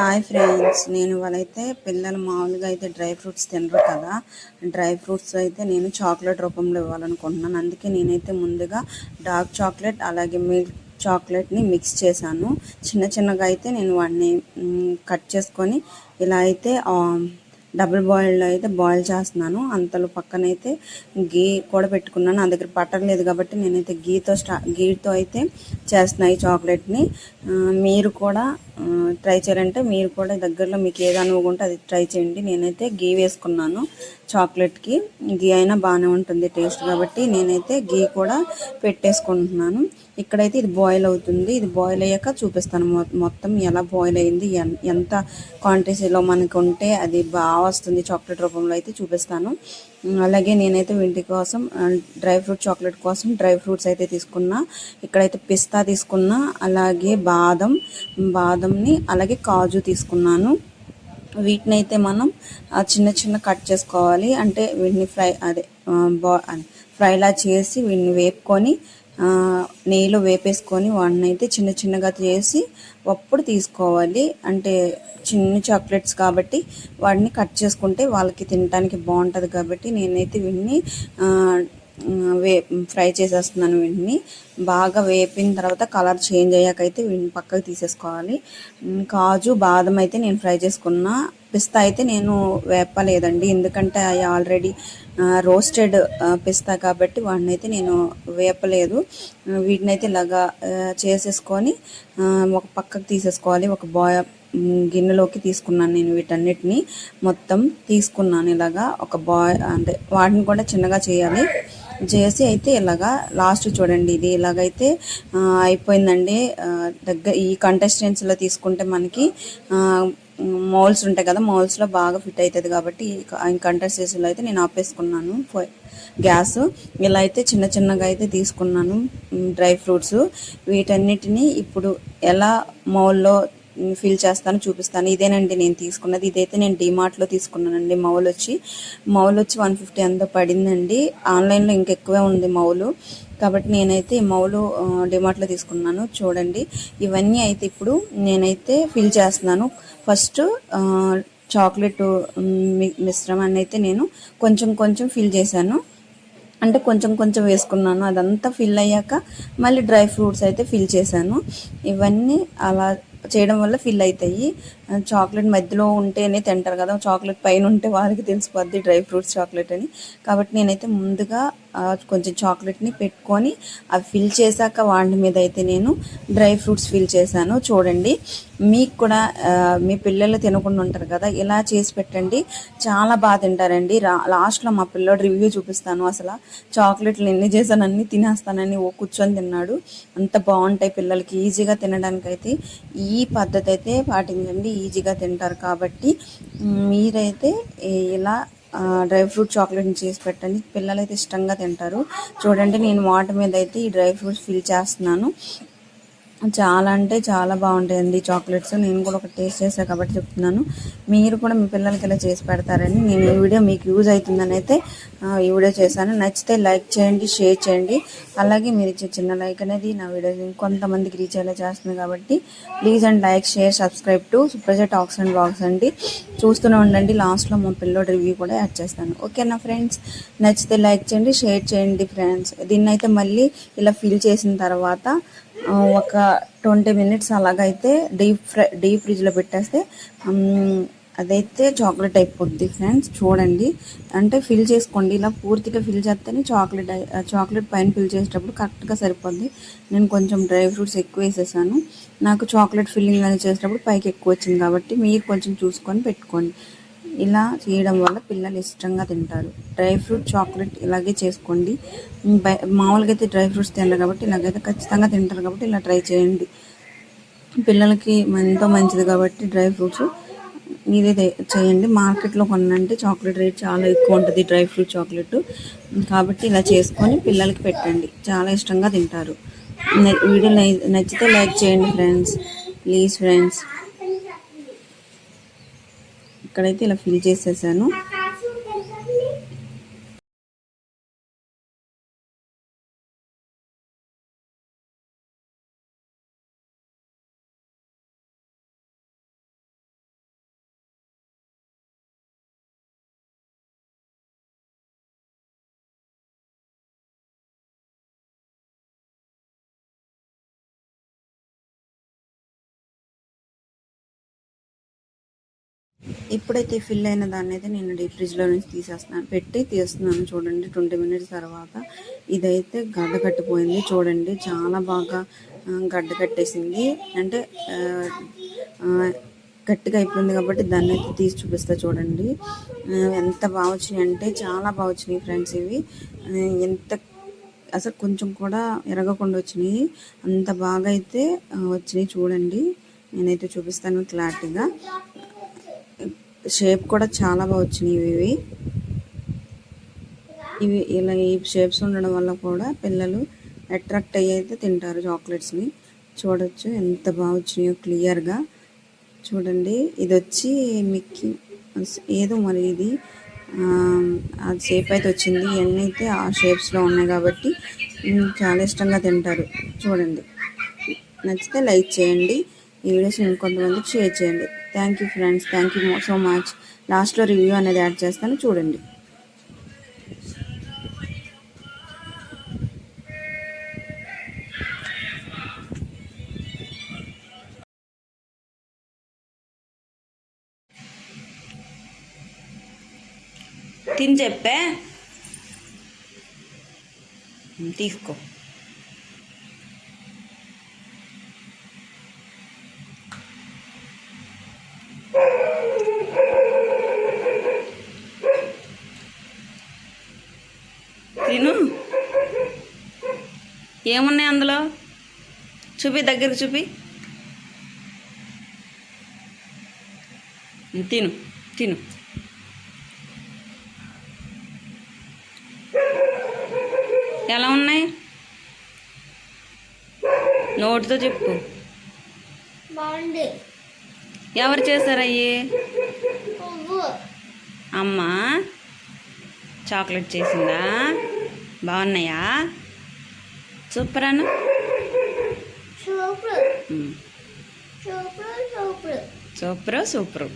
Hi friends నేను వాళ్ళైతే పిల్లలు మామూలుగా అయితే డ్రై ఫ్రూట్స్ తినరు కదా. డ్రై ఫ్రూట్స్ అయితే నేను చాక్లెట్ రూపంలో ఇవ్వాలనుకుంటున్నాను. అందుకే నేనైతే ముందుగా డార్క్ చాక్లెట్ అలాగే మిల్క్ చాక్లెట్ని మిక్స్ చేశాను. చిన్న చిన్నగా అయితే నేను వాడిని కట్ చేసుకొని ఇలా అయితే డబుల్ బాయిల్లో అయితే బాయిల్ చేస్తున్నాను. అంతలో పక్కనైతే గీ కూడా పెట్టుకున్నాను. నా దగ్గర బటర్ లేదు కాబట్టి నేనైతే గీతో స్టా గీతో అయితే చేస్తున్నాయి చాక్లెట్ని. మీరు కూడా ట్రై చేయాలంటే మీరు కూడా దగ్గరలో మీకు ఏది అనుకుంటే అది ట్రై చేయండి. నేనైతే గీ వేసుకున్నాను చాక్లెట్కి. గీ అయినా బాగానే ఉంటుంది టేస్ట్ కాబట్టి నేనైతే గీ కూడా పెట్టేసుకుంటున్నాను. ఇక్కడైతే ఇది బాయిల్ అవుతుంది. ఇది బాయిల్ అయ్యాక చూపిస్తాను మొత్తం ఎలా బాయిల్ అయింది ఎంత క్వాంటిటీలో మనకు ఉంటే అది బాగా వస్తుంది. చాక్లెట్ రూపంలో అయితే చూపిస్తాను. అలాగే నేనైతే వీటి కోసం డ్రై ఫ్రూట్ చాక్లెట్ కోసం డ్రై ఫ్రూట్స్ అయితే తీసుకున్నా. ఇక్కడైతే పిస్తా తీసుకున్నా అలాగే బాదం బాదంని అలాగే కాజు తీసుకున్నాను. వీటిని అయితే మనం చిన్న చిన్న కట్ చేసుకోవాలి. అంటే వీటిని ఫ్రై అదే బా ఫ్రైలా చేసి వీటిని వేపుకొని నెయ్యిలో వేపేసుకొని వాడిని అయితే చిన్న చిన్నగా చేసి అప్పుడు తీసుకోవాలి. అంటే చిన్న చాక్లెట్స్ కాబట్టి వాటిని కట్ చేసుకుంటే వాళ్ళకి తినడానికి బాగుంటుంది కాబట్టి నేనైతే వీటిని వే ఫ్రై చేసేస్తున్నాను వీటిని. బాగా వేపిన తర్వాత కలర్ చేంజ్ అయ్యాకైతే వీటిని పక్కకు తీసేసుకోవాలి. కాజు బాదం అయితే నేను ఫ్రై చేసుకున్నా. పిస్తా అయితే నేను వేపలేదండి. ఎందుకంటే అవి ఆల్రెడీ రోస్టెడ్ పిస్తా కాబట్టి వాడిని అయితే నేను వేపలేదు. వీటిని అయితే ఇలాగా చేసేసుకొని ఒక పక్కకు తీసేసుకోవాలి. ఒక బాయ్ గిన్నెలోకి తీసుకున్నాను నేను వీటన్నిటిని. మొత్తం తీసుకున్నాను ఇలాగా. ఒక బాయ్ అంటే వాటిని కూడా చిన్నగా చేయాలి. చేసి అయితే ఇలాగా లాస్ట్ చూడండి ఇది ఇలాగైతే అయిపోయిందండి. దగ్గర ఈ కంటెస్టెంట్స్లో తీసుకుంటే మనకి మౌల్స్ ఉంటాయి కదా మౌల్స్లో బాగా ఫిట్ అవుతుంది కాబట్టి కంటెస్టెంట్స్లో అయితే నేను ఆపేసుకున్నాను. గ్యాస్. ఇలా అయితే చిన్న చిన్నగా అయితే తీసుకున్నాను డ్రై ఫ్రూట్స్. వీటన్నిటిని ఇప్పుడు ఎలా మౌల్లో ఫిల్ చేస్తాను చూపిస్తాను. ఇదేనండి నేను తీసుకున్నది. ఇదైతే నేను డిమార్ట్లో తీసుకున్నానండి మౌలు వచ్చి. మౌల్ వచ్చి వన్ ఫిఫ్టీ అంతా పడిందండి. ఆన్లైన్లో ఇంకెక్కువే ఉంది మౌలు. కాబట్టి నేనైతే ఈ మౌలు డిమార్ట్లో తీసుకున్నాను. చూడండి. ఇవన్నీ అయితే ఇప్పుడు నేనైతే ఫిల్ చేస్తున్నాను. ఫస్ట్ చాక్లెట్ మిశ్రమాన్ని అయితే నేను కొంచెం కొంచెం ఫిల్ చేశాను. అంటే కొంచెం కొంచెం వేసుకున్నాను. అదంతా ఫిల్ అయ్యాక మళ్ళీ డ్రై ఫ్రూట్స్ అయితే ఫిల్ చేశాను. ఇవన్నీ అలా చేయడం వల్ల ఫిల్ అవుతాయి చాక్లెట్ మధ్యలో ఉంటేనే తింటారు కదా చాక్లెట్ పైన ఉంటే వారికి తెలిసిపోద్ది డ్రై ఫ్రూట్స్ చాక్లెట్ అని. కాబట్టి నేనైతే ముందుగా కొంచెం చాక్లెట్ని పెట్టుకొని అవి ఫిల్ చేశాక వాటి మీద అయితే నేను డ్రై ఫ్రూట్స్ ఫిల్ చేశాను. చూడండి మీకు కూడా మీ పిల్లలు తినకుండా ఉంటారు కదా ఇలా చేసి పెట్టండి. చాలా బాగా తింటారండి. లాస్ట్లో మా పిల్లడు రివ్యూ చూపిస్తాను అసలు. చాక్లెట్లు ఎన్ని చేశాను అన్ని తినేస్తానని ఓ కూర్చొని తిన్నాడు. అంత బాగుంటాయి పిల్లలకి. ఈజీగా తినడానికి అయితే ఈ పద్ధతి అయితే పాటించండి. ఈజీగా తింటారు కాబట్టి. మీరైతే ఇలా డ్రై ఫ్రూట్ చాక్లెట్ని చేసి పెట్టండి. పిల్లలు అయితే ఇష్టంగా తింటారు. చూడండి నేను వాటర్ మీద అయితే ఈ డ్రై ఫ్రూట్స్ ఫిల్ చేస్తున్నాను. చాలా అంటే చాలా బాగుంటాయండి చాక్లెట్స్. నేను కూడా ఒక టేస్ట్ చేశాను కాబట్టి చెప్తున్నాను. మీరు కూడా మీ పిల్లలకి ఇలా చేసి పెడతారని నేను ఈ వీడియో మీకు యూజ్ అవుతుందని అయితే ఈ వీడియో చేశాను. నచ్చితే లైక్ చేయండి షేర్ చేయండి. అలాగే మీరు ఇచ్చే చిన్న లైక్ అనేది నా వీడియో ఇంకొంతమందికి రీచ్ అయ్యేలా చేస్తుంది కాబట్టి please and like share subscribe to Supraja talks and box అండి. చూస్తూనే ఉండండి. లాస్ట్లో మా పిల్లోడి రివ్యూ కూడా యాడ్ చేస్తాను. ఓకేనా ఫ్రెండ్స్? నచ్చితే లైక్ చేయండి షేర్ చేయండి ఫ్రెండ్స్. దీన్నైతే మళ్ళీ ఇలా ఫిల్ చేసిన తర్వాత ఒక ట్వంటీ మినిట్స్ అలాగైతే డీప్ ఫ్రై డీప్ ఫ్రిడ్జ్లో పెట్టేస్తే అదైతే చాక్లెట్ అయిపోద్ది ఫ్రెండ్స్ చూడండి. అంటే ఫిల్ చేసుకోండి ఇలా పూర్తిగా ఫిల్ చేస్తేనే చాక్లెట్ చాక్లెట్ పైన ఫిల్ చేసేటప్పుడు కరెక్ట్గా సరిపోద్ది. నేను కొంచెం డ్రై ఫ్రూట్స్ ఎక్కువ వేసేసాను. నాకు చాక్లెట్ ఫిల్లింగ్ అనేది చేసేటప్పుడు పైకి ఎక్కువ వచ్చింది కాబట్టి మీరు కొంచెం చూసుకొని పెట్టుకోండి. ఇలా చేయడం వల్ల పిల్లలు ఇష్టంగా తింటారు. డ్రై ఫ్రూట్ చాక్లెట్ ఇలాగే చేసుకోండి. మామూలుగా అయితే డ్రై ఫ్రూట్స్ తినరు కాబట్టి ఇలాగైతే ఖచ్చితంగా తింటారు కాబట్టి ఇలా ట్రై చేయండి. పిల్లలకి ఎంతో మంచిది కాబట్టి డ్రై ఫ్రూట్స్ ఇదే చేయండి. మార్కెట్లో కొనంటే చాక్లెట్ రేట్ చాలా ఎక్కువ ఉంటుంది డ్రై ఫ్రూట్ చాక్లెట్. కాబట్టి ఇలా చేసుకొని పిల్లలకి పెట్టండి. చాలా ఇష్టంగా తింటారు. వీడియో నచ్చితే లైక్ చేయండి ఫ్రెండ్స్. Please friends. ఇక్కడైతే ఇలా ఫిల్ చేసేసాను. ఇప్పుడైతే ఫిల్ అయిన దాన్ని అయితే నేను డీప్ ఫ్రిడ్జ్లో నుంచి తీసేస్తున్నాను. పెట్టి తీస్తున్నాను చూడండి ట్వంటీ మినిట్స్ తర్వాత. ఇదైతే గడ్డ కట్టిపోయింది చూడండి. చాలా బాగా గడ్డ కట్టేసింది. అంటే గట్టిగా అయిపోయింది కాబట్టి దాన్ని అయితే తీసి చూపిస్తా చూడండి. ఎంత బాగా వచ్చినాయి అంటే చాలా బాగా వచ్చినాయి ఫ్రెండ్స్ ఇవి. ఎంత అసలు కొంచెం కూడా ఎరగకుండా వచ్చినాయి. అంత బాగా అయితే వచ్చినాయి చూడండి. నేనైతే చూపిస్తాను క్లారిటీగా. షేప్ కూడా చాలా బాగా వచ్చినాయి ఇవి. ఇవి ఇలా ఈ షేప్స్ ఉండడం వల్ల కూడా పిల్లలు అట్రాక్ట్ అయ్యి అయితే తింటారు చాక్లెట్స్ని. చూడొచ్చు ఎంత బాగా వచ్చినాయో క్లియర్గా చూడండి ఇది వచ్చి మిక్కీ ఏదో మరి ఇది. ఆ, షేప్ అయితే వచ్చింది. ఇవన్నీ అయితే ఆ షేప్స్లో ఉన్నాయి కాబట్టి చాలా ఇష్టంగా తింటారు. చూడండి. నచ్చితే లైక్ చేయండి. ఈ వీడియోస్ ఇంకొంతమందికి షేర్ చేయండి. Thank you friends thank you so much లాస్ట్లో రివ్యూ అనేది యాడ్ చేస్తాను. చూడండి. తిని చెప్పే? తీసుకో తిను ఏమున్నాయి అందులో? చూపి దగ్గర చూపి. తిను తిను. ఎలా ఉన్నాయి? నోటితో చెప్పు. బాగుంది. ఎవరు చేశారయ్యి? అమ్మ చాక్లెట్ చేసిందా? బాగున్నాయా? Super Anu super um. Super super super super